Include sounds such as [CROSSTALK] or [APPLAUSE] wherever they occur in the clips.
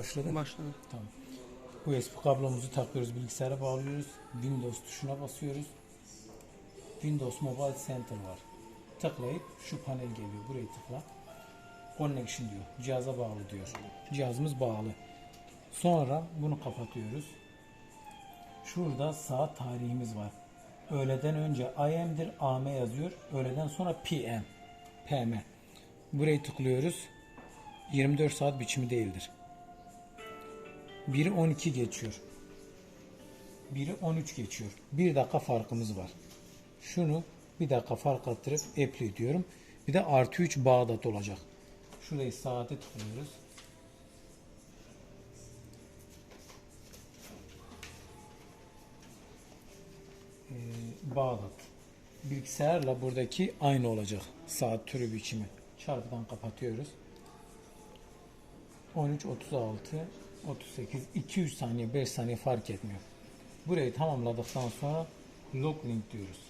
başladı. Başladı. Tamam. USB kablomuzu takıyoruz, bilgisayara bağlıyoruz. Windows tuşuna basıyoruz. Windows Mobile Center var. Tıklayıp şu panel geliyor. Burayı tıkla. Connection diyor. Cihaza bağlı diyor. Cihazımız bağlı. Sonra bunu kapatıyoruz. Şurada saat tarihimiz var. Öğleden önce IM'dir, AM yazıyor. Öğleden sonra PM. PM. Burayı tıklıyoruz. 24 saat biçimi değildir. Biri 12 geçiyor. Biri 13 geçiyor. Bir dakika farkımız var. Şunu bir dakika fark attırıp apply diyorum. Bir de artı 3 Bağdat olacak. Şurayı saate tıklıyoruz. Ee, Bağdat. Bilgisayarla buradaki aynı olacak. Saat türü biçimi. Çarpıdan kapatıyoruz. 13, 36, 38, 200 saniye, 5 saniye fark etmiyor. Burayı tamamladıktan sonra log link diyoruz.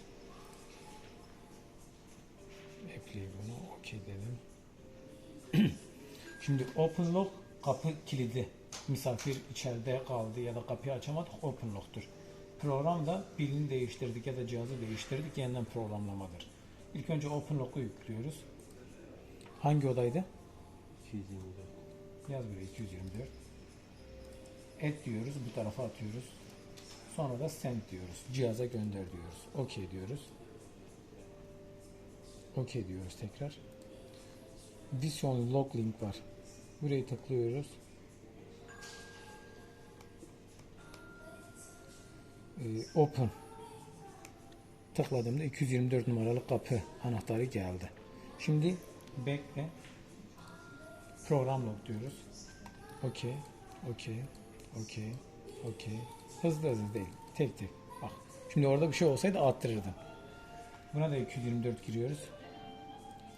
Apply bunu OK dedim. [CLEARS THROAT] Şimdi open log kapı kilidi. Misafir içeride kaldı ya da kapıyı açamadık open log'tur. Program da pilini değiştirdik ya da cihazı değiştirdik yeniden programlamadır. İlk önce open log'u yüklüyoruz. Hangi odaydı? 224. Yaz buraya 224. Et diyoruz. Bu tarafa atıyoruz. Sonra da send diyoruz. Cihaza gönder diyoruz. OK diyoruz. OK diyoruz tekrar. Vision log link var. Burayı tıklıyoruz. Ee, open. Tıkladığımda 224 numaralı kapı anahtarı geldi. Şimdi bekle. Program log diyoruz. Okey, okey, okey, okey. Hızlı hızlı değil. Tek tek. Bak. Şimdi orada bir şey olsaydı attırırdım. Buna da 224 giriyoruz.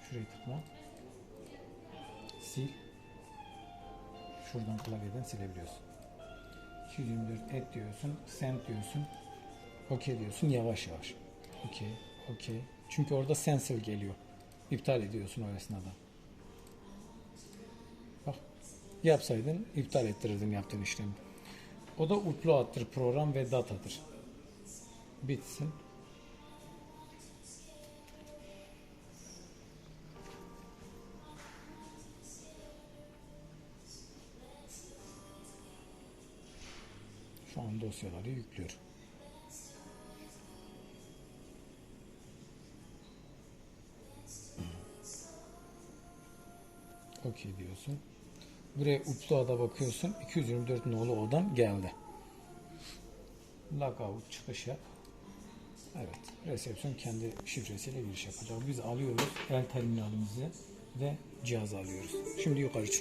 Şurayı tıkla. Sil. Şuradan klavyeden silebiliyorsun. 224 et diyorsun. Send diyorsun. Okey diyorsun yavaş yavaş. Okey, okey. Çünkü orada sensor geliyor. İptal ediyorsun o esnada. Yapsaydın iptal ettirirdim yaptığın işlemi. O da upload'tır program ve datadır. Bitsin. Şu an dosyaları yüklüyor. Okey diyorsun. Buraya upload'a bakıyorsun. 224 nolu odan geldi. Logout çıkış yap. Evet. Resepsiyon kendi şifresiyle giriş yapacak. Biz alıyoruz el terminalimizi ve cihaz alıyoruz. Şimdi yukarı çık.